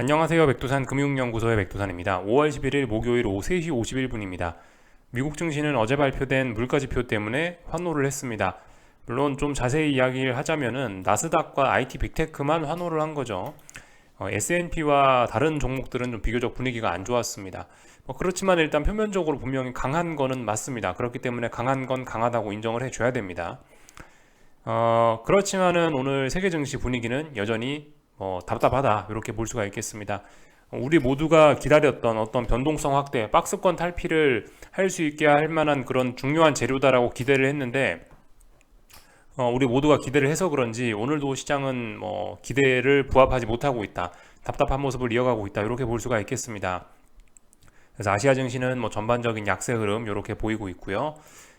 안녕하세요. 백두산 금융연구소의 백두산입니다. 5월 11일 목요일 오후 3시 51분입니다. 미국 증시는 어제 발표된 물가지표 때문에 환호를 했습니다. 물론 좀 자세히 이야기를 하자면은 나스닥과 IT 빅테크만 환호를 한 거죠. 어, S&P와 다른 종목들은 좀 비교적 분위기가 안 좋았습니다. 뭐 그렇지만 일단 표면적으로 분명히 강한 거는 맞습니다. 그렇기 때문에 강한 건 강하다고 인정을 해줘야 됩니다. 어, 그렇지만은 오늘 세계 증시 분위기는 여전히 어, 답답하다 이렇게 볼 수가 있겠습니다. 우리 모두가 기다렸던 어떤 변동성 확대, 박스권 탈피를 할 수 있게 할 만한 그런 중요한 재료다라고 기대를 했는데 어, 우리 모두가 기대를 해서 그런지 오늘도 시장은 뭐 기대를 부합하지 못하고 있다. 답답한 모습을 이어가고 있다. 이렇게 볼 수가 있겠습니다. 그래서 아시아 증시는 뭐 전반적인 약세 흐름 이렇게 보이고 있고요.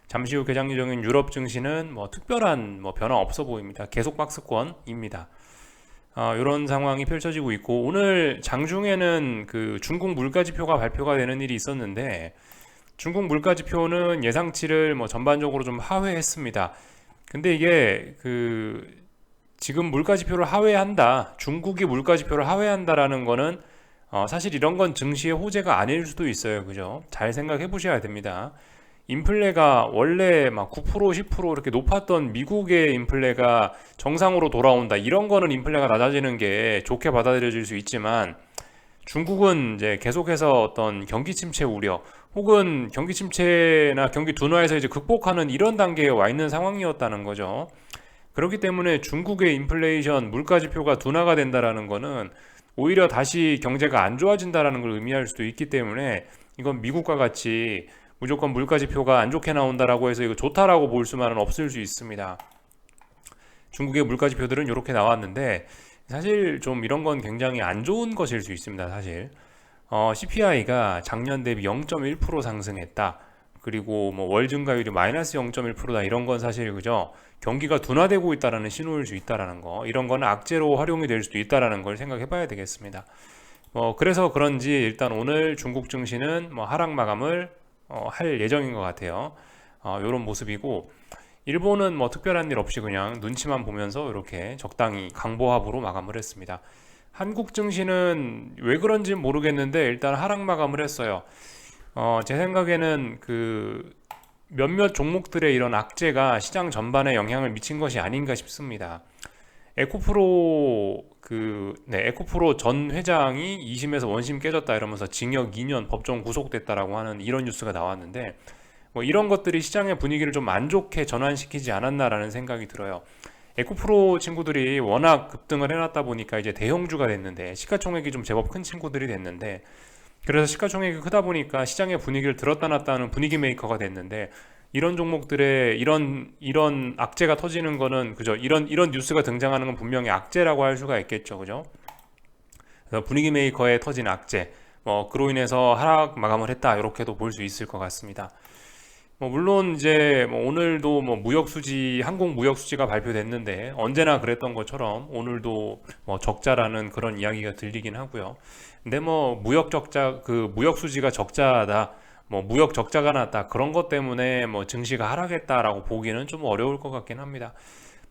잠시 후 개장 예정인 유럽 증시는 뭐 특별한 뭐 변화 없어 보입니다. 계속 박스권입니다. 어, 이런 상황이 펼쳐지고 있고 오늘 장중에는 그 중국 물가 지표가 발표가 되는 일이 있었는데 중국 물가 지표는 예상치를 뭐 전반적으로 좀 하회했습니다. 근데 이게 그 지금 물가 지표를 하회한다, 중국이 물가 지표를 하회한다라는 거는 어, 사실 이런 건 증시의 호재가 아닐 수도 있어요, 그죠? 잘 생각해 보셔야 됩니다. 인플레가 원래 막 9% 10% 이렇게 높았던 미국의 인플레가 정상으로 돌아온다. 이런 거는 인플레가 낮아지는 게 좋게 받아들여질 수 있지만 중국은 이제 계속해서 어떤 경기 침체 우려 혹은 경기 침체나 경기 둔화에서 이제 극복하는 이런 단계에 와 있는 상황이었다는 거죠. 그렇기 때문에 중국의 인플레이션 물가 지표가 둔화가 된다라는 거는 오히려 다시 경제가 안 좋아진다라는 걸 의미할 수도 있기 때문에 이건 미국과 같이 무조건 물가 지표가 안 좋게 나온다라고 해서 이거 좋다라고 볼 수만은 없을 수 있습니다. 중국의 물가 지표들은 이렇게 나왔는데 사실 좀 이런 건 굉장히 안 좋은 것일 수 있습니다. 사실 어, CPI가 작년 대비 0.1% 상승했다. 그리고 뭐 월 증가율이 마이너스 0.1%다 이런 건 사실 그죠 경기가 둔화되고 있다라는 신호일 수 있다라는 거 이런 거는 악재로 활용이 될 수도 있다라는 걸 생각해봐야 되겠습니다. 뭐 그래서 그런지 일단 오늘 중국 증시는 뭐 하락 마감을 어, 할 예정인 것 같아요. 어, 이런 모습이고 일본은 뭐 특별한 일 없이 그냥 눈치만 보면서 이렇게 적당히 강보합으로 마감을 했습니다. 한국 증시는 왜 그런지 모르겠는데 일단 하락 마감을 했어요. 어, 제 생각에는 그 몇몇 종목들의 이런 악재가 시장 전반에 영향을 미친 것이 아닌가 싶습니다. 에코프로 그 네, 에코프로 전 회장이 2심에서 원심 깨졌다 이러면서 징역 2년 법정 구속됐다라고 하는 이런 뉴스가 나왔는데 뭐 이런 것들이 시장의 분위기를 좀 안 좋게 전환시키지 않았나라는 생각이 들어요. 에코프로 친구들이 워낙 급등을 해놨다 보니까 이제 대형주가 됐는데 시가총액이 좀 제법 큰 친구들이 됐는데 그래서 시가총액이 크다 보니까 시장의 분위기를 들었다 놨다 하는 분위기 메이커가 됐는데 이런 종목들의 이런 이런 악재가 터지는 거는 그죠? 이런 이런 뉴스가 등장하는 건 분명히 악재라고 할 수가 있겠죠, 그죠? 그래서 분위기 메이커에 터진 악재, 뭐 그로 인해서 하락 마감을 했다 이렇게도 볼 수 있을 것 같습니다. 뭐 물론 이제 뭐 오늘도 뭐 무역 수지 항공 무역 수지가 발표됐는데 언제나 그랬던 것처럼 오늘도 뭐 적자라는 그런 이야기가 들리긴 하고요. 근데 뭐 무역 적자 그 무역 수지가 적자다. 뭐 무역 적자가 났다 그런 것 때문에 뭐 증시가 하락했다라고 보기는 좀 어려울 것 같긴 합니다.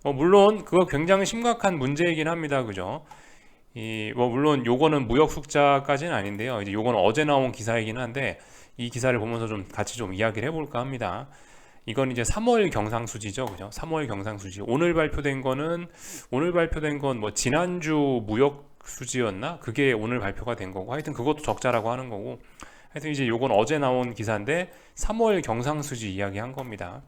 뭐 물론 그거 굉장히 심각한 문제이긴 합니다. 그죠? 이 뭐 물론 요거는 무역 숙자까지는 아닌데요. 이제 요거는 어제 나온 기사이긴 한데 이 기사를 보면서 좀 같이 좀 이야기를 해볼까 합니다. 이건 이제 3월 경상수지죠, 그죠? 3월 경상수지. 오늘 발표된 거는 오늘 발표된 건 뭐 지난주 무역 수지였나? 그게 오늘 발표가 된 거고 하여튼 그것도 적자라고 하는 거고 하여튼 이제 요건 어제 나온 기사인데 3월 경상수지 이야기 한 겁니다.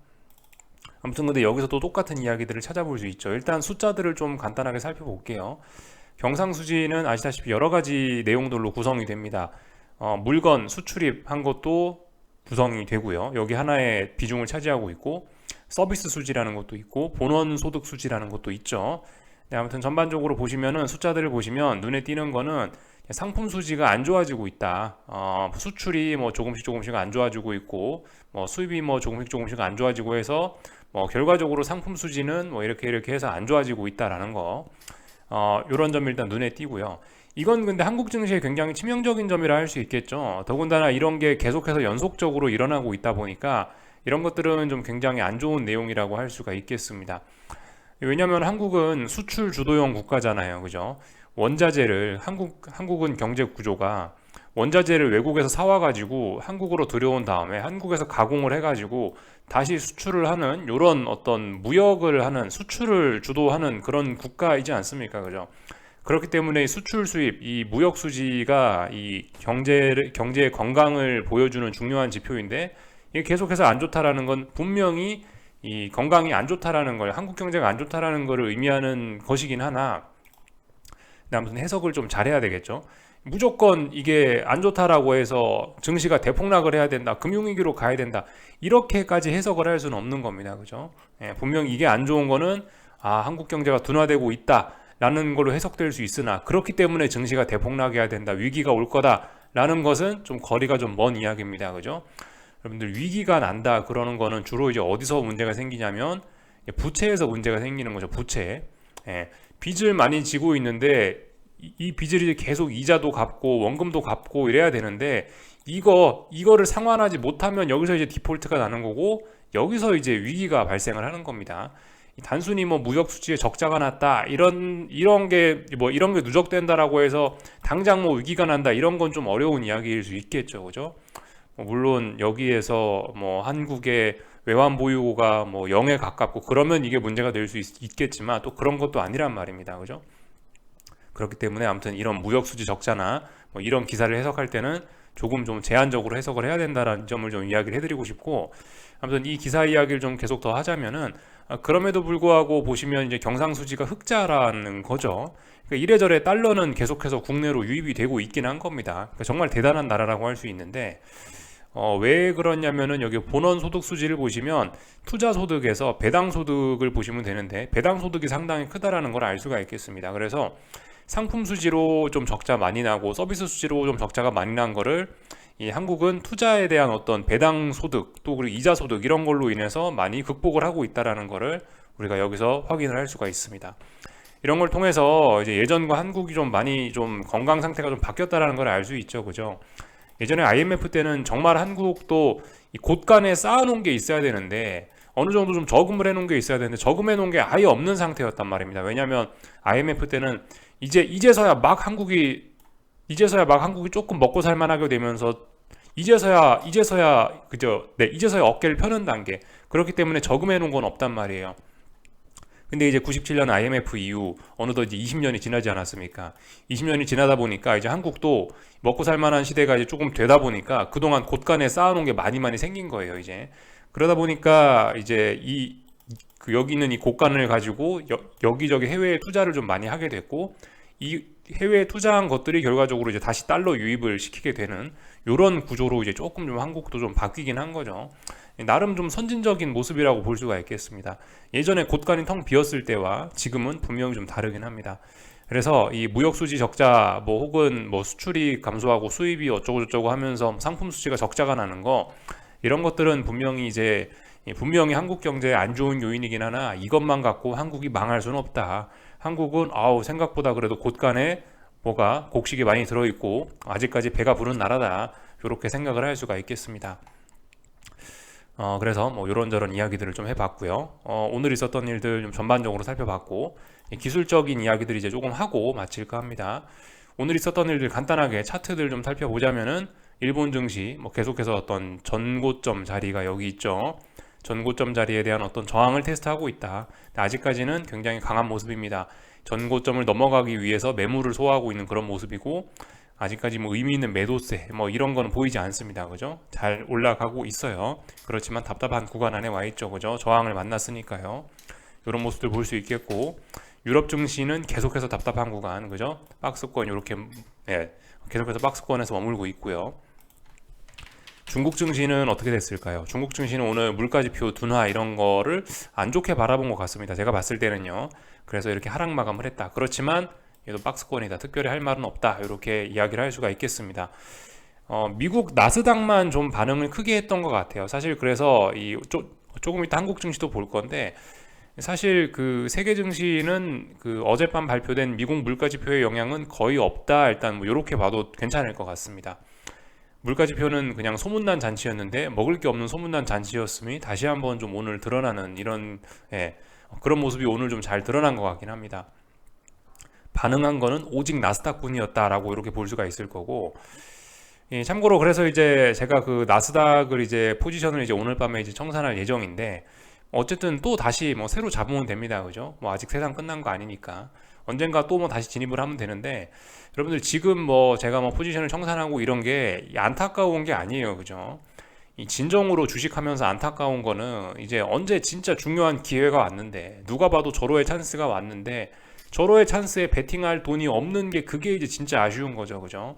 아무튼 근데 여기서도 똑같은 이야기들을 찾아볼 수 있죠. 일단 숫자들을 좀 간단하게 살펴볼게요. 경상수지는 아시다시피 여러 가지 내용들로 구성이 됩니다. 어, 물건 수출입한 것도 구성이 되고요. 여기 하나의 비중을 차지하고 있고 서비스 수지라는 것도 있고 본원 소득 수지라는 것도 있죠. 네, 아무튼 전반적으로 보시면은 숫자들을 보시면 눈에 띄는 거는 상품 수지가 안 좋아지고 있다. 어, 수출이 뭐 조금씩 조금씩 안 좋아지고 있고, 뭐 수입이 뭐 조금씩 조금씩 안 좋아지고 해서 뭐 결과적으로 상품 수지는 뭐 이렇게 이렇게 해서 안 좋아지고 있다라는 거. 어, 이런 점이 일단 눈에 띄고요. 이건 근데 한국 증시에 굉장히 치명적인 점이라 할 수 있겠죠. 더군다나 이런 게 계속해서 연속적으로 일어나고 있다 보니까 이런 것들은 좀 굉장히 안 좋은 내용이라고 할 수가 있겠습니다. 왜냐하면 한국은 수출 주도형 국가잖아요, 그죠? 원자재를 한국 한국은 경제 구조가 원자재를 외국에서 사와가지고 한국으로 들여온 다음에 한국에서 가공을 해가지고 다시 수출을 하는 이런 어떤 무역을 하는 수출을 주도하는 그런 국가이지 않습니까, 그죠? 그렇기 때문에 수출 수입, 이 무역 수지가 이 경제 경제의 건강을 보여주는 중요한 지표인데 이게 계속해서 안 좋다라는 건 분명히 이 건강이 안 좋다라는 걸 한국 경제가 안 좋다라는 것을 의미하는 것이긴 하나 아무튼 해석을 좀 잘해야 되겠죠. 무조건 이게 안 좋다라고 해서 증시가 대폭락을 해야 된다, 금융위기로 가야 된다 이렇게까지 해석을 할 수는 없는 겁니다, 그죠? 예, 분명 이게 안 좋은 거는 아 한국 경제가 둔화되고 있다라는 걸로 해석될 수 있으나 그렇기 때문에 증시가 대폭락해야 된다, 위기가 올 거다라는 것은 좀 거리가 좀 먼 이야기입니다, 그죠? 여러분들 위기가 난다 그러는 거는 주로 이제 어디서 문제가 생기냐면 부채에서 문제가 생기는 거죠, 부채. 예, 빚을 많이 지고 있는데 이 빚을 이제 계속 이자도 갚고 원금도 갚고 이래야 되는데 이거 이거를 상환하지 못하면 여기서 이제 디폴트가 나는 거고 여기서 이제 위기가 발생을 하는 겁니다. 단순히 뭐 무역 수지에 적자가 났다 이런 이런 게 뭐 이런 게 누적된다라고 해서 당장 뭐 위기가 난다 이런 건 좀 어려운 이야기일 수 있겠죠, 그죠? 뭐 물론 여기에서 뭐 한국의 외환 보유고가 뭐 0에 가깝고 그러면 이게 문제가 될 수 있겠지만 또 그런 것도 아니란 말입니다, 그죠? 그렇기 때문에 아무튼 이런 무역 수지 적자나 뭐 이런 기사를 해석할 때는 조금 좀 제한적으로 해석을 해야 된다라는 점을 좀 이야기를 해드리고 싶고 아무튼 이 기사 이야기를 좀 계속 더 하자면은 아, 그럼에도 불구하고 보시면 이제 경상수지가 흑자라는 거죠. 그러니까 이래저래 달러는 계속해서 국내로 유입이 되고 있긴 한 겁니다. 그러니까 정말 대단한 나라라고 할 수 있는데 어, 왜 그러냐면은 여기 본원 소득 수지를 보시면 투자 소득에서 배당 소득을 보시면 되는데 배당 소득이 상당히 크다라는 걸 알 수가 있겠습니다. 그래서 상품 수지로 좀 적자 많이 나고 서비스 수지로 좀 적자가 많이 난 거를 이 한국은 투자에 대한 어떤 배당 소득 또 그리고 이자 소득 이런 걸로 인해서 많이 극복을 하고 있다라는 거를 우리가 여기서 확인을 할 수가 있습니다. 이런 걸 통해서 이제 예전과 한국이 좀 많이 좀 건강 상태가 좀 바뀌었다라는 걸 알 수 있죠, 그죠? 예전에 IMF 때는 정말 한국도 이 곳간에 쌓아놓은 게 있어야 되는데 어느 정도 좀 저금을 해놓은 게 있어야 되는데 저금해 놓은 게 아예 없는 상태였단 말입니다. 왜냐하면 IMF 때는 이제 이제서야 막 한국이 이제서야 막 한국이 조금 먹고 살만하게 되면서 이제서야 이제서야 그죠 네 이제서야 어깨를 펴는 단계 그렇기 때문에 저금해 놓은 건 없단 말이에요. 근데 이제 97년 IMF 이후 어느덧 이제 20년이 지나지 않았습니까? 20년이 지나다 보니까 이제 한국도 먹고 살 만한 시대가 이제 조금 되다 보니까 그동안 곳간에 쌓아놓은 게 많이 많이 생긴 거예요 이제 그러다 보니까 이제 이 그 여기 있는 이 곡간을 가지고 여, 기저기 해외에 투자를 좀 많이 하게 됐고 이 해외에 투자한 것들이 결과적으로 이제 다시 달러 유입을 시키게 되는 이런 구조로 이제 조금 좀 한국도 좀 바뀌긴 한 거죠. 나름 좀 선진적인 모습이라고 볼 수가 있겠습니다. 예전에 곳간이 텅 비었을 때와 지금은 분명히 좀 다르긴 합니다. 그래서 이 무역 수지 적자 뭐 혹은 뭐 수출이 감소하고 수입이 어쩌고 저쩌고 하면서 상품 수지가 적자가 나는 거 이런 것들은 분명히 이제 분명히 한국 경제에 안 좋은 요인이긴 하나 이것만 갖고 한국이 망할 수는 없다. 한국은 아우 생각보다 그래도 곳간에 뭐가 곡식이 많이 들어 있고 아직까지 배가 부른 나라다. 이렇게 생각을 할 수가 있겠습니다. 어, 그래서 뭐 이런저런 이야기들을 좀 해봤고요. 어, 오늘 있었던 일들 좀 전반적으로 살펴봤고 기술적인 이야기들 이제 조금 하고 마칠까 합니다. 오늘 있었던 일들 간단하게 차트들 좀 살펴보자면은 일본 증시 뭐 계속해서 어떤 전고점 자리가 여기 있죠. 전고점 자리에 대한 어떤 저항을 테스트하고 있다. 아직까지는 굉장히 강한 모습입니다. 전고점을 넘어가기 위해서 매물을 소화하고 있는 그런 모습이고 아직까지 뭐 의미 있는 매도세 뭐 이런 거는 보이지 않습니다. 그죠? 잘 올라가고 있어요. 그렇지만 답답한 구간 안에 와 있죠. 그죠? 저항을 만났으니까요. 이런 모습들 볼 수 있겠고 유럽 증시는 계속해서 답답한 구간 그죠? 박스권 이렇게 예, 계속해서 박스권에서 머물고 있고요. 중국 증시는 어떻게 됐을까요? 중국 증시는 오늘 물가지표 둔화 이런 거를 안 좋게 바라본 것 같습니다. 제가 봤을 때는요. 그래서 이렇게 하락 마감을 했다. 그렇지만 얘도 박스권이다. 특별히 할 말은 없다. 이렇게 이야기를 할 수가 있겠습니다. 어, 미국 나스닥만 좀 반응을 크게 했던 것 같아요. 사실 그래서 이 조, 조금 이따 한국 증시도 볼 건데 사실 그 세계 증시는 그 어젯밤 발표된 미국 물가 지표의 영향은 거의 없다. 일단 뭐 이렇게 봐도 괜찮을 것 같습니다. 물가 지표는 그냥 소문난 잔치였는데 먹을 게 없는 소문난 잔치였음이 다시 한번 좀 오늘 드러나는 이런 예, 그런 모습이 오늘 좀 잘 드러난 것 같긴 합니다. 반응한 거는 오직 나스닥 뿐이었다라고 이렇게 볼 수가 있을 거고 예, 참고로 그래서 이제 제가 그 나스닥을 이제 포지션을 이제 오늘 밤에 이제 청산할 예정인데 어쨌든 또 다시 뭐 새로 잡으면 됩니다. 그죠? 뭐 아직 세상 끝난 거 아니니까. 언젠가 또 뭐 다시 진입을 하면 되는데 여러분들 지금 뭐 제가 뭐 포지션을 청산하고 이런 게 안타까운 게 아니에요. 그죠? 이 진정으로 주식하면서 안타까운 거는 이제 언제 진짜 중요한 기회가 왔는데 누가 봐도 저로의 찬스가 왔는데 저로의 찬스에 베팅할 돈이 없는 게 그게 이제 진짜 아쉬운 거죠. 그죠?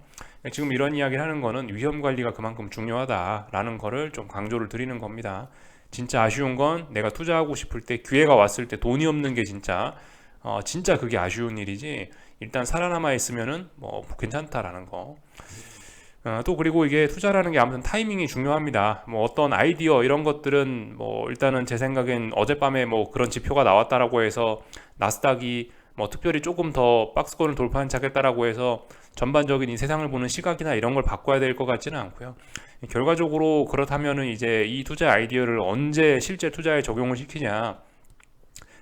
지금 이런 이야기를 하는 거는 위험 관리가 그만큼 중요하다라는 거를 좀 강조를 드리는 겁니다. 진짜 아쉬운 건 내가 투자하고 싶을 때 기회가 왔을 때 돈이 없는 게 진짜 어, 진짜 그게 아쉬운 일이지 일단 살아남아 있으면은 뭐 괜찮다라는 거. 어, 또 그리고 이게 투자라는 게 아무튼 타이밍이 중요합니다. 뭐 어떤 아이디어 이런 것들은 뭐 일단은 제 생각엔 어젯밤에 뭐 그런 지표가 나왔다라고 해서 나스닥이 뭐 특별히 조금 더 박스권을 돌파한 척했다라고 해서 전반적인 이 세상을 보는 시각이나 이런 걸 바꿔야 될 것 같지는 않고요. 결과적으로 그렇다면은 이제 이 투자 아이디어를 언제 실제 투자에 적용을 시키냐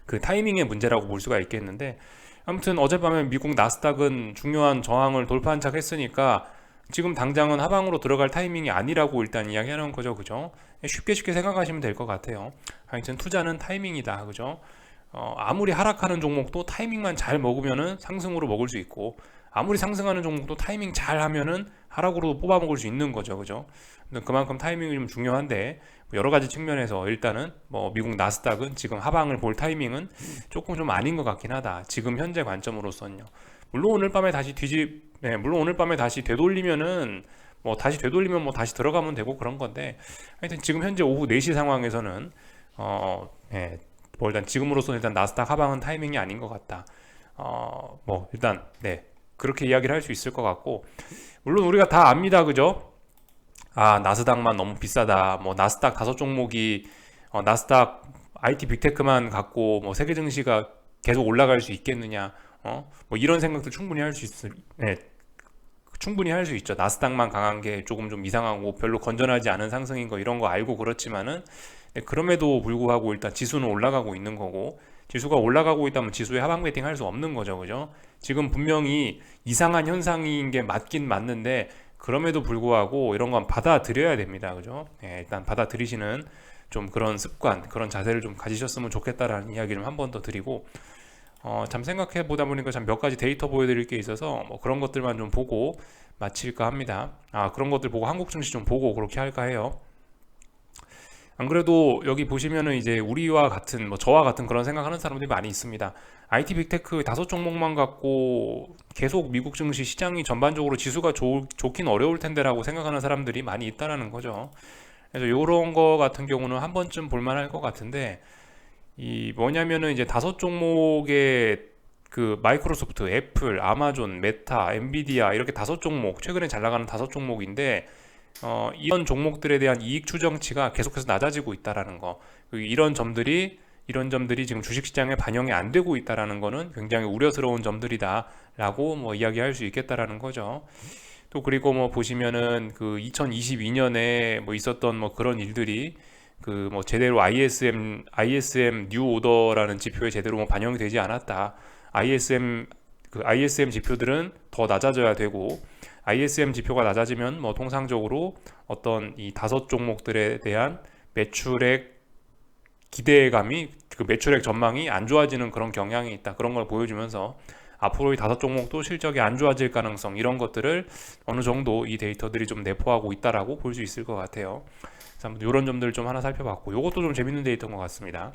그 타이밍의 문제라고 볼 수가 있겠는데 아무튼 어젯밤에 미국 나스닥은 중요한 저항을 돌파한 척 했으니까 지금 당장은 하방으로 들어갈 타이밍이 아니라고 일단 이야기하는 거죠. 그죠? 쉽게 쉽게 생각하시면 될 것 같아요. 하여튼 투자는 타이밍이다. 그죠 어, 아무리 하락하는 종목도 타이밍만 잘 먹으면은 상승으로 먹을 수 있고 아무리 상승하는 종목도 타이밍 잘 하면은 하락으로 뽑아 먹을 수 있는 거죠. 그죠? 그만큼 타이밍이 좀 중요한데 뭐 여러 가지 측면에서 일단은 뭐 미국 나스닥은 지금 하방을 볼 타이밍은 조금 좀 아닌 것 같긴 하다. 지금 현재 관점으로서는요. 물론 오늘 밤에 다시 뒤집 네, 물론 오늘 밤에 다시 되돌리면은 뭐 다시 되돌리면 뭐 다시 들어가면 되고 그런 건데 하여튼 지금 현재 오후 4시 상황에서는 어, 예, 뭐 일단 지금으로서는 일단 나스닥 하방은 타이밍이 아닌 것 같다. 어, 뭐 일단 네 그렇게 이야기를 할 수 있을 것 같고 물론 우리가 다 압니다. 그죠? 아 나스닥만 너무 비싸다. 뭐 나스닥 다섯 종목이 어, 나스닥 IT 빅테크만 갖고 뭐 세계 증시가 계속 올라갈 수 있겠느냐? 어? 뭐 이런 생각도 충분히 할 수 있을 네, 충분히 할 수 있죠. 나스닥만 강한 게 조금 좀 이상하고 별로 건전하지 않은 상승인 거 이런 거 알고 그렇지만은 네, 그럼에도 불구하고 일단 지수는 올라가고 있는 거고 지수가 올라가고 있다면 지수에 하방 베팅 할 수 없는 거죠. 그죠? 지금 분명히 이상한 현상인 게 맞긴 맞는데 그럼에도 불구하고 이런 건 받아들여야 됩니다. 그죠? 예, 일단 받아들이시는 좀 그런 습관, 그런 자세를 좀 가지셨으면 좋겠다라는 이야기 좀 한 번 더 드리고 어, 참 생각해 보다 보니까 참 몇 가지 데이터 보여드릴 게 있어서 뭐 그런 것들만 좀 보고 마칠까 합니다. 아 그런 것들 보고 한국 증시 좀 보고 그렇게 할까 해요. 안 그래도 여기 보시면은 이제 우리와 같은 뭐 저와 같은 그런 생각하는 사람들이 많이 있습니다. IT 빅테크 다섯 종목만 갖고 계속 미국 증시 시장이 전반적으로 지수가 좋, 좋긴 어려울 텐데라고 생각하는 사람들이 많이 있다라는 거죠. 그래서 이런 거 같은 경우는 한 번쯤 볼만할 것 같은데 이 뭐냐면은 이제 다섯 종목의 그 마이크로소프트, 애플, 아마존, 메타, 엔비디아 이렇게 다섯 종목 최근에 잘 나가는 다섯 종목인데 어, 이런 종목들에 대한 이익 추정치가 계속해서 낮아지고 있다라는 거 이런 점들이 이런 점들이 지금 주식시장에 반영이 안 되고 있다라는 거는 굉장히 우려스러운 점들이다라고 뭐 이야기할 수 있겠다라는 거죠. 또 그리고 뭐 보시면은 그 2022년에 뭐 있었던 뭐 그런 일들이 그 뭐 제대로 ISM ISM 뉴 오더라는 지표에 제대로 뭐 반영이 되지 않았다. ISM 그 ISM 지표들은 더 낮아져야 되고 ISM 지표가 낮아지면 뭐 통상적으로 어떤 이 다섯 종목들에 대한 매출액 기대감이 그 매출액 전망이 안 좋아지는 그런 경향이 있다. 그런 걸 보여주면서 앞으로 이 다섯 종목도 실적이 안 좋아질 가능성 이런 것들을 어느 정도 이 데이터들이 좀 내포하고 있다라고 볼 수 있을 것 같아요. 이런 점들 좀 하나 살펴봤고 이것도 좀 재밌는 데이터인 것 같습니다.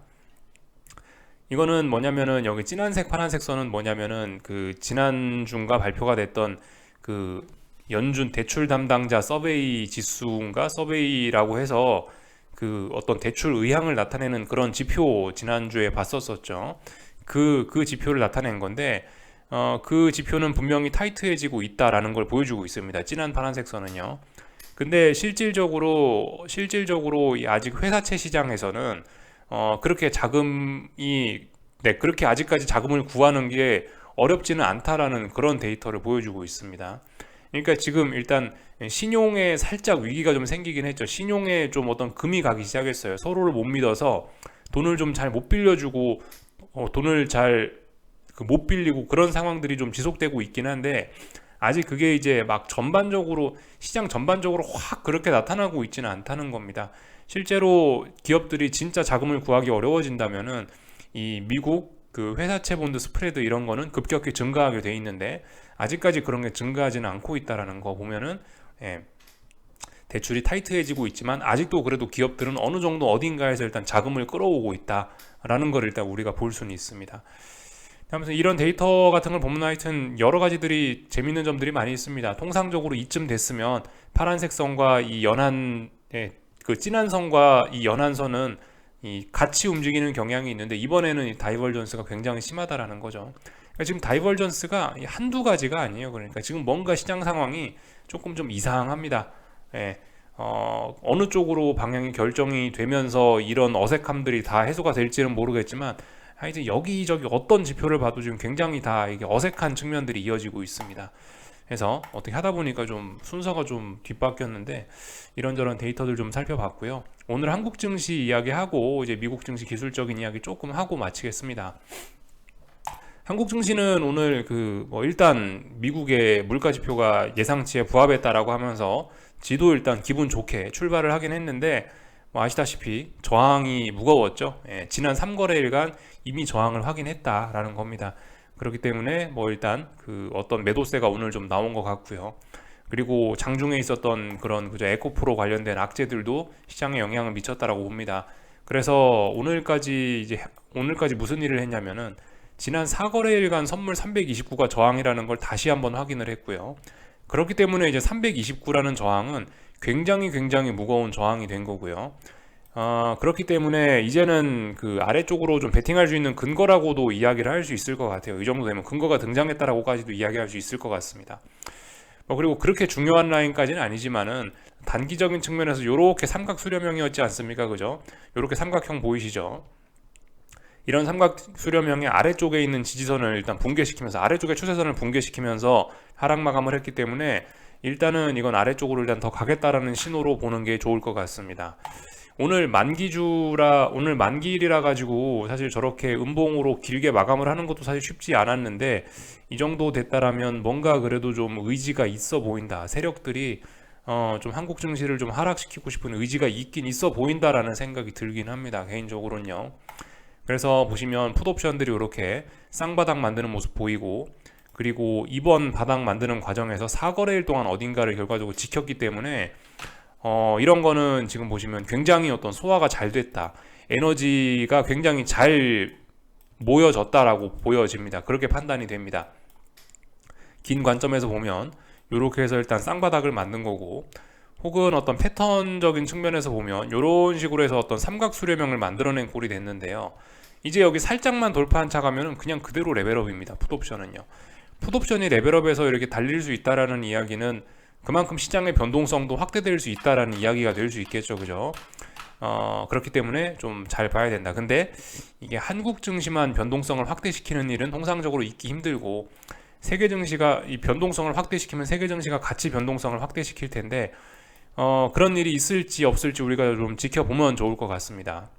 이거는 뭐냐면은 여기 진한색 파란색 선은 뭐냐면은 그 지난주가 발표가 됐던 그 연준 대출 담당자 서베이 지수인가 서베이라고 해서 그 어떤 대출 의향을 나타내는 그런 지표 지난주에 봤었었죠. 그, 그 지표를 나타낸 건데, 어, 그 지표는 분명히 타이트해지고 있다라는 걸 보여주고 있습니다. 진한 파란색 선은요. 근데 실질적으로, 실질적으로 아직 회사채 시장에서는, 어, 그렇게 자금이, 네, 그렇게 아직까지 자금을 구하는 게 어렵지는 않다라는 그런 데이터를 보여주고 있습니다. 그러니까 지금 일단 신용에 살짝 위기가 좀 생기긴 했죠. 신용에 좀 어떤 금이 가기 시작했어요. 서로를 못 믿어서 돈을 좀 잘 못 빌려주고 어, 돈을 잘그못 빌리고 그런 상황들이 좀 지속되고 있긴 한데 아직 그게 이제 막 전반적으로 시장 전반적으로 확 그렇게 나타나고 있지는 않다는 겁니다. 실제로 기업들이 진짜 자금을 구하기 어려워진다면은 이 미국 그 회사채 본드 스프레드 이런 거는 급격히 증가하게 돼 있는데 아직까지 그런 게 증가하지는 않고 있다라는 거 보면은 예, 대출이 타이트해지고 있지만 아직도 그래도 기업들은 어느 정도 어딘가에서 일단 자금을 끌어오고 있다라는 걸 일단 우리가 볼 수는 있습니다. 아무튼 이런 데이터 같은 걸 보면 하여튼 여러 가지들이 재밌는 점들이 많이 있습니다. 통상적으로 이쯤 됐으면 파란색 선과 이 연한 예, 그 진한 선과 이 연한 선은 이 같이 움직이는 경향이 있는데 이번에는 이 다이버전스가 굉장히 심하다라는 거죠. 그러니까 지금 다이버전스가 한두 가지가 아니에요. 그러니까 지금 뭔가 시장 상황이 조금 좀 이상합니다. 예. 어, 어느 쪽으로 방향이 결정이 되면서 이런 어색함들이 다 해소가 될지는 모르겠지만 하여튼 여기저기 어떤 지표를 봐도 지금 굉장히 다 이게 어색한 측면들이 이어지고 있습니다. 그래서 어떻게 하다 보니까 좀 순서가 좀 뒤바뀌었는데 이런저런 데이터들 좀 살펴봤고요. 오늘 한국 증시 이야기하고 이제 미국 증시 기술적인 이야기 조금 하고 마치겠습니다. 한국 증시는 오늘 그 뭐 일단 미국의 물가 지표가 예상치에 부합했다라고 하면서 지도 일단 기분 좋게 출발을 하긴 했는데 뭐 아시다시피 저항이 무거웠죠. 예, 지난 3거래일간 이미 저항을 확인했다라는 겁니다. 그렇기 때문에 뭐 일단 그 어떤 매도세가 오늘 좀 나온 것 같고요. 그리고 장중에 있었던 그런 그저 에코프로 관련된 악재들도 시장에 영향을 미쳤다라고 봅니다. 그래서 오늘까지 이제 오늘까지 무슨 일을 했냐면은 지난 4거래일간 선물 329가 저항이라는 걸 다시 한번 확인을 했고요. 그렇기 때문에 이제 329라는 저항은 굉장히 굉장히 무거운 저항이 된 거고요. 어, 그렇기 때문에 이제는 그 아래쪽으로 좀 베팅할 수 있는 근거라고도 이야기를 할 수 있을 것 같아요. 이 정도 되면 근거가 등장했다라고까지도 이야기할 수 있을 것 같습니다. 뭐 그리고 그렇게 중요한 라인까지는 아니지만은 단기적인 측면에서 이렇게 삼각 수렴형이었지 않습니까? 그죠? 이렇게 삼각형 보이시죠? 이런 삼각 수렴형의 아래쪽에 있는 지지선을 일단 붕괴시키면서 아래쪽에 추세선을 붕괴시키면서 하락 마감을 했기 때문에 일단은 이건 아래쪽으로 일단 더 가겠다라는 신호로 보는 게 좋을 것 같습니다. 오늘 만기주라 오늘 만기일이라 가지고 사실 저렇게 음봉으로 길게 마감을 하는 것도 사실 쉽지 않았는데 이 정도 됐다라면 뭔가 그래도 좀 의지가 있어 보인다. 세력들이 어, 좀 한국 증시를 좀 하락시키고 싶은 의지가 있긴 있어 보인다라는 생각이 들긴 합니다. 개인적으로는요. 그래서 보시면 풋옵션들이 이렇게 쌍바닥 만드는 모습 보이고 그리고 이번 바닥 만드는 과정에서 사거래일 동안 어딘가를 결과적으로 지켰기 때문에 어, 이런 거는 지금 보시면 굉장히 어떤 소화가 잘 됐다. 에너지가 굉장히 잘 모여졌다라고 보여집니다. 그렇게 판단이 됩니다. 긴 관점에서 보면 이렇게 해서 일단 쌍바닥을 만든 거고 혹은 어떤 패턴적인 측면에서 보면 이런 식으로 해서 어떤 삼각 수렴형을 만들어낸 꼴이 됐는데요. 이제 여기 살짝만 돌파한 차 가면은 그냥 그대로 레벨업입니다. 풋옵션은요. 풋옵션이 레벨업에서 이렇게 달릴 수 있다라는 이야기는 그만큼 시장의 변동성도 확대될 수 있다라는 이야기가 될 수 있겠죠. 그죠? 어, 그렇기 때문에 좀 잘 봐야 된다. 근데 이게 한국 증시만 변동성을 확대시키는 일은 통상적으로 있기 힘들고 세계 증시가 이 변동성을 확대시키면 세계 증시가 같이 변동성을 확대시킬 텐데 어, 그런 일이 있을지 없을지 우리가 좀 지켜보면 좋을 것 같습니다.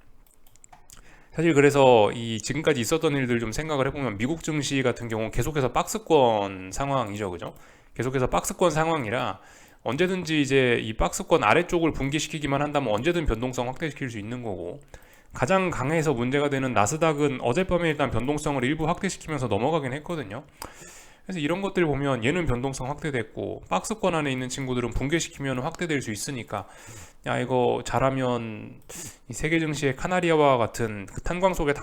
사실 그래서 이 지금까지 있었던 일들 좀 생각을 해보면 미국 증시 같은 경우 계속해서 박스권 상황이죠, 그죠? 계속해서 박스권 상황이라 언제든지 이제 이 박스권 아래쪽을 붕괴시키기만 한다면 언제든 변동성 확대시킬 수 있는 거고 가장 강해서 문제가 되는 나스닥은 어젯밤에 일단 변동성을 일부 확대시키면서 넘어가긴 했거든요. 그래서 이런 것들 보면 얘는 변동성 확대됐고 박스권 안에 있는 친구들은 붕괴시키면 확대될 수 있으니까 야 이거 잘하면 이 세계 증시의 카나리아와 같은 그 탄광 속의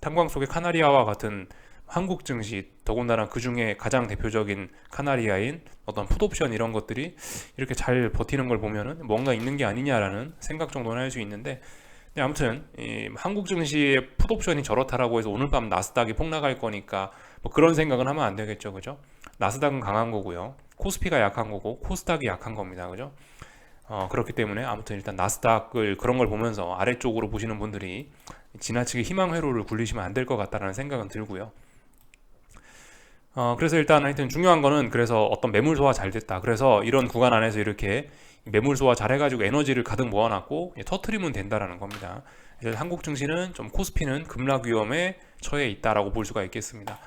탄광 속의 카나리아와 같은 한국 증시 더군다나 그 중에 가장 대표적인 카나리아인 어떤 풋옵션 이런 것들이 이렇게 잘 버티는 걸 보면은 뭔가 있는 게 아니냐라는 생각 정도는 할 수 있는데 아무튼 이 한국 증시의 풋옵션이 저렇다라고 해서 오늘 밤 나스닥이 폭락할 거니까 뭐 그런 생각은 하면 안 되겠죠, 그죠? 나스닥은 강한 거고요, 코스피가 약한 거고 코스닥이 약한 겁니다, 그죠? 어, 그렇기 때문에 아무튼 일단 나스닥을 그런 걸 보면서 아래쪽으로 보시는 분들이 지나치게 희망 회로를 굴리시면 안 될 것 같다라는 생각은 들고요. 어, 그래서 일단 하여튼 중요한 거는 그래서 어떤 매물 소화 잘 됐다. 그래서 이런 구간 안에서 이렇게 매물 소화 잘 해가지고 에너지를 가득 모아놨고 예, 터트리면 된다라는 겁니다. 한국 증시는 좀 코스피는 급락 위험에 처해 있다라고 볼 수가 있겠습니다.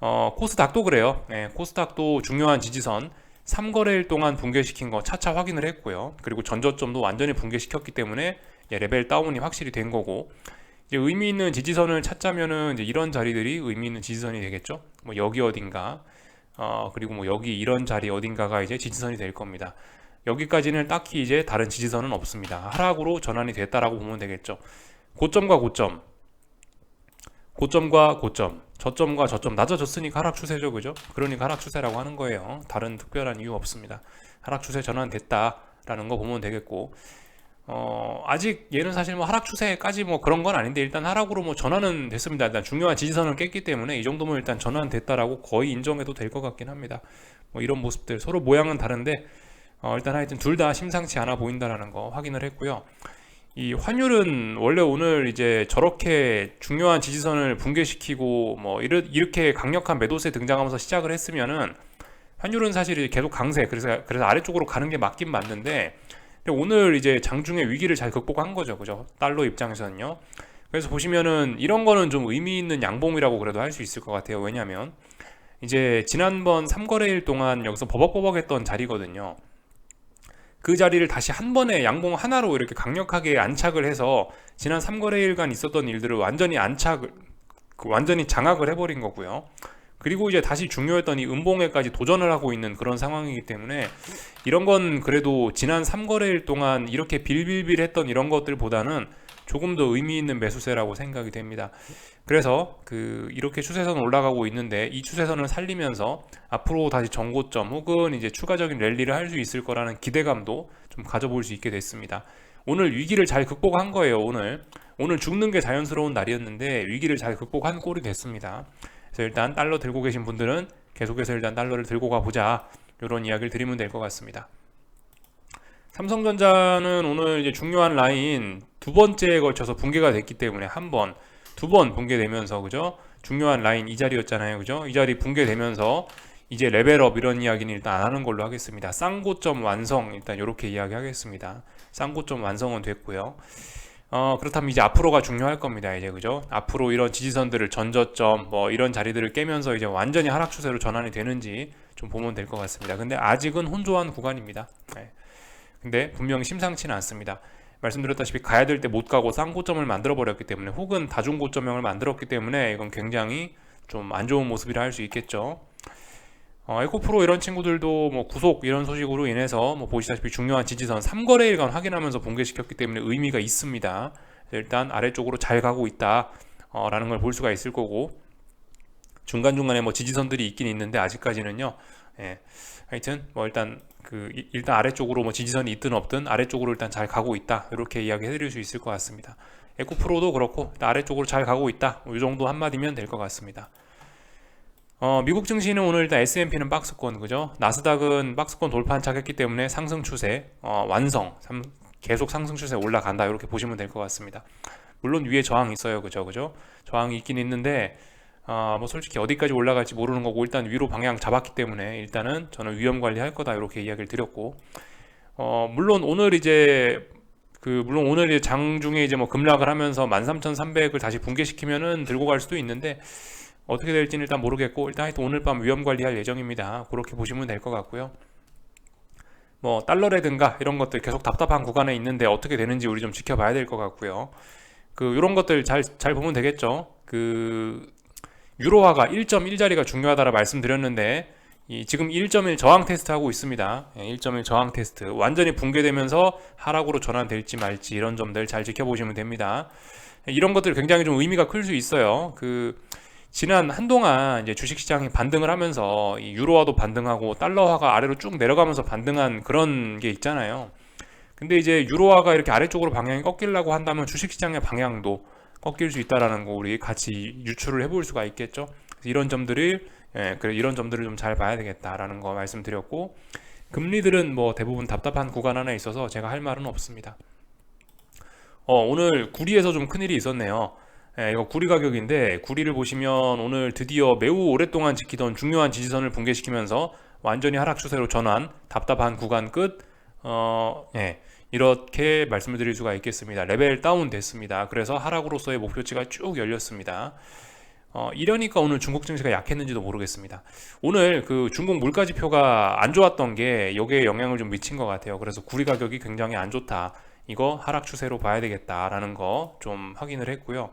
어, 코스닥도 그래요. 네, 코스닥도 중요한 지지선 3거래일 동안 붕괴시킨 거 차차 확인을 했고요. 그리고 전저점도 완전히 붕괴시켰기 때문에 예, 레벨 다운이 확실히 된 거고 이제 의미 있는 지지선을 찾자면은 이제 이런 자리들이 의미 있는 지지선이 되겠죠. 뭐 여기 어딘가 어, 그리고 뭐 여기 이런 자리 어딘가가 이제 지지선이 될 겁니다. 여기까지는 딱히 이제 다른 지지선은 없습니다. 하락으로 전환이 됐다라고 보면 되겠죠. 고점과 고점, 고점과 고점, 저점과 저점 낮아졌으니까 하락 추세죠, 그죠? 그러니까 하락 추세라고 하는 거예요. 다른 특별한 이유 없습니다. 하락 추세 전환됐다라는 거 보면 되겠고, 어, 아직 얘는 사실 뭐 하락 추세까지 뭐 그런 건 아닌데 일단 하락으로 뭐 전환은 됐습니다. 일단 중요한 지지선을 깼기 때문에 이 정도면 일단 전환됐다라고 거의 인정해도 될 것 같긴 합니다. 뭐 이런 모습들 서로 모양은 다른데 어, 일단 하여튼 둘 다 심상치 않아 보인다라는 거 확인을 했고요. 이 환율은 원래 오늘 이제 저렇게 중요한 지지선을 붕괴시키고 뭐 이르, 이렇게 강력한 매도세 등장하면서 시작을 했으면은 환율은 사실 계속 강세 그래서 그래서 아래쪽으로 가는 게 맞긴 맞는데 오늘 이제 장중의 위기를 잘 극복한 거죠. 그죠? 달러 입장에서는요. 그래서 보시면은 이런 거는 좀 의미 있는 양봉이라고 그래도 할 수 있을 것 같아요. 왜냐면 이제 지난번 3거래일 동안 여기서 버벅버벅했던 자리거든요. 그 자리를 다시 한 번에 양봉 하나로 이렇게 강력하게 안착을 해서 지난 3거래일간 있었던 일들을 완전히 안착을 그 완전히 장악을 해버린 거고요. 그리고 이제 다시 중요했던 이 음봉에까지 도전을 하고 있는 그런 상황이기 때문에 이런 건 그래도 지난 3거래일 동안 이렇게 빌빌빌했던 이런 것들보다는 조금 더 의미 있는 매수세라고 생각이 됩니다. 그래서 그 이렇게 추세선 올라가고 있는데 이 추세선을 살리면서 앞으로 다시 정고점 혹은 이제 추가적인 랠리를 할 수 있을 거라는 기대감도 좀 가져볼 수 있게 됐습니다. 오늘 위기를 잘 극복한 거예요. 오늘 오늘 죽는 게 자연스러운 날이었는데 위기를 잘 극복한 꼴이 됐습니다. 그래서 일단 달러 들고 계신 분들은 계속해서 일단 달러를 들고 가보자 이런 이야기를 드리면 될 것 같습니다. 삼성전자는 오늘 이제 중요한 라인 두 번째에 걸쳐서 붕괴가 됐기 때문에 한 번, 두 번 붕괴되면서 그죠? 중요한 라인 이 자리였잖아요, 그죠? 이 자리 붕괴되면서 이제 레벨업 이런 이야기는 일단 안 하는 걸로 하겠습니다. 쌍고점 완성 일단 이렇게 이야기하겠습니다. 쌍고점 완성은 됐고요. 어, 그렇다면 이제 앞으로가 중요할 겁니다. 이제 그죠? 앞으로 이런 지지선들을 전저점 뭐 이런 자리들을 깨면서 이제 완전히 하락 추세로 전환이 되는지 좀 보면 될 것 같습니다. 근데 아직은 혼조한 구간입니다. 네. 근데 분명 심상치는 않습니다. 말씀드렸다시피 가야 될 때 못 가고 쌍고점을 만들어 버렸기 때문에 혹은 다중고점형을 만들었기 때문에 이건 굉장히 좀 안 좋은 모습이라 할 수 있겠죠. 어, 에코프로 이런 친구들도 뭐 구속 이런 소식으로 인해서 뭐 보시다시피 중요한 지지선 3거래일간 확인하면서 붕괴시켰기 때문에 의미가 있습니다. 일단 아래쪽으로 잘 가고 있다 어, 라는 걸 볼 수가 있을 거고 중간중간에 뭐 지지선들이 있긴 있는데 아직까지는요 예. 하여튼 뭐 일단 그 일단 아래쪽으로 뭐 지지선이 있든 없든 아래쪽으로 일단 잘 가고 있다 이렇게 이야기 해드릴 수 있을 것 같습니다 에코프로도 그렇고 아래쪽으로 잘 가고 있다 이 정도 한마디면 될 것 같습니다 어, 미국 증시는 오늘 일단 S&P는 박스권 그죠? 나스닥은 박스권 돌파 안착했기 때문에 상승 추세 어, 완성 삼, 계속 상승 추세 올라간다 이렇게 보시면 될 것 같습니다. 물론 위에 저항이 있어요 그죠 그죠? 저항이 있긴 있는데 어, 뭐 솔직히 어디까지 올라갈지 모르는 거고 일단 위로 방향 잡았기 때문에 일단은 저는 위험 관리할 거다 이렇게 이야기를 드렸고 어, 물론 오늘 이제 그 물론 오늘 이제 장중에 이제 뭐 급락을 하면서 13,300을 다시 붕괴시키면은 들고 갈 수도 있는데 어떻게 될지는 일단 모르겠고 일단 하여튼 오늘 밤 위험 관리할 예정입니다. 그렇게 보시면 될 것 같고요. 뭐 달러라든가 이런 것들 계속 답답한 구간에 있는데 어떻게 되는지 우리 좀 지켜봐야 될 것 같고요. 그 이런 것들 잘 잘 보면 되겠죠. 그 유로화가 1.1 자리가 중요하다라 말씀드렸는데 이 지금 1.1 저항 테스트 하고 있습니다. 1.1 예, 저항 테스트 완전히 붕괴되면서 하락으로 전환될지 말지 이런 점들 잘 지켜보시면 됩니다. 이런 것들 굉장히 좀 의미가 클 수 있어요. 그 지난 한동안 이제 주식시장이 반등을 하면서 이 유로화도 반등하고 달러화가 아래로 쭉 내려가면서 반등한 그런 게 있잖아요. 근데 이제 유로화가 이렇게 아래쪽으로 방향이 꺾이려고 한다면 주식시장의 방향도 꺾일 수 있다라는 거 우리 같이 유추를 해볼 수가 있겠죠. 이런 점들을 예, 그래 이런 점들을 좀 잘 봐야 되겠다라는 거 말씀드렸고 금리들은 뭐 대부분 답답한 구간 하나 있어서 제가 할 말은 없습니다. 어, 오늘 구리에서 좀 큰일이 있었네요. 예, 이거 구리 가격인데 구리를 보시면 오늘 드디어 매우 오랫동안 지키던 중요한 지지선을 붕괴시키면서 완전히 하락 추세로 전환, 답답한 구간 끝. 어, 예. 이렇게 말씀을 드릴 수가 있겠습니다. 레벨 다운 됐습니다. 그래서 하락으로서의 목표치가 쭉 열렸습니다. 어, 이러니까 오늘 중국 증시가 약했는지도 모르겠습니다. 오늘 그 중국 물가 지표가 안 좋았던 게 여기에 영향을 좀 미친 것 같아요. 그래서 구리 가격이 굉장히 안 좋다. 이거 하락 추세로 봐야 되겠다라는 거 좀 확인을 했고요.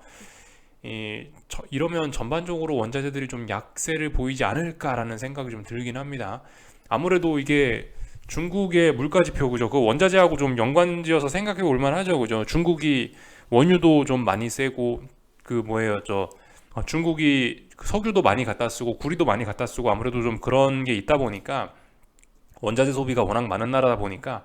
이, 저- 이러면 전반적으로 원자재들이 좀 약세를 보이지 않을까라는 생각이 좀 들긴 합니다. 아무래도 이게 중국의 물가 지표 그죠? 그 원자재하고 좀 연관지어서 생각해 볼 만하죠, 그죠? 중국이 원유도 좀 많이 세고 그 뭐예요, 저 어, 중국이 그 석유도 많이 갖다 쓰고 구리도 많이 갖다 쓰고 아무래도 좀 그런 게 있다 보니까 원자재 소비가 워낙 많은 나라다 보니까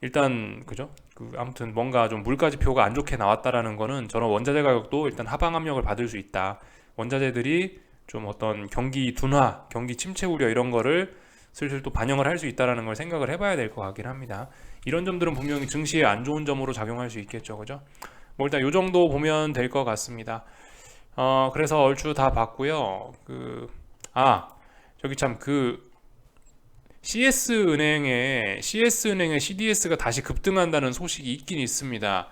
일단 그죠? 그 아무튼 뭔가 좀 물가 지표가 안 좋게 나왔다라는 거는 저런 원자재 가격도 일단 하방 압력을 받을 수 있다. 원자재들이 좀 어떤 경기 둔화, 경기 침체 우려 이런 거를 슬슬 또 반영을 할 수 있다라는 걸 생각을 해봐야 될 것 같긴 합니다. 이런 점들은 분명히 증시에 안 좋은 점으로 작용할 수 있겠죠, 그죠? 뭐 일단 요 정도 보면 될 것 같습니다. 어 그래서 얼추 다 봤고요. 그 아 저기 참 그 CS 은행에 CS 은행의 CDS가 다시 급등한다는 소식이 있긴 있습니다.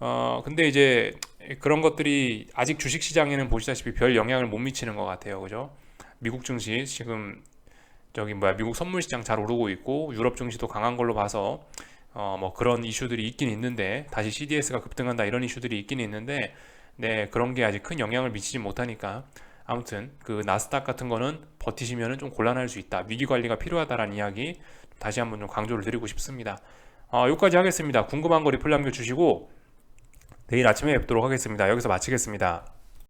어 근데 이제 그런 것들이 아직 주식 시장에는 보시다시피 별 영향을 못 미치는 것 같아요, 그죠? 미국 증시 지금 저기 뭐야 미국 선물 시장 잘 오르고 있고 유럽 증시도 강한 걸로 봐서 어 뭐 그런 이슈들이 있긴 있는데 다시 CDS가 급등한다 이런 이슈들이 있긴 있는데 네 그런 게 아직 큰 영향을 미치지 못하니까 아무튼 그 나스닥 같은 거는 버티시면은 좀 곤란할 수 있다 위기 관리가 필요하다라는 이야기 다시 한번 좀 강조를 드리고 싶습니다. 어 여기까지 하겠습니다. 궁금한 거 리플 남겨주시고 내일 아침에 뵙도록 하겠습니다. 여기서 마치겠습니다.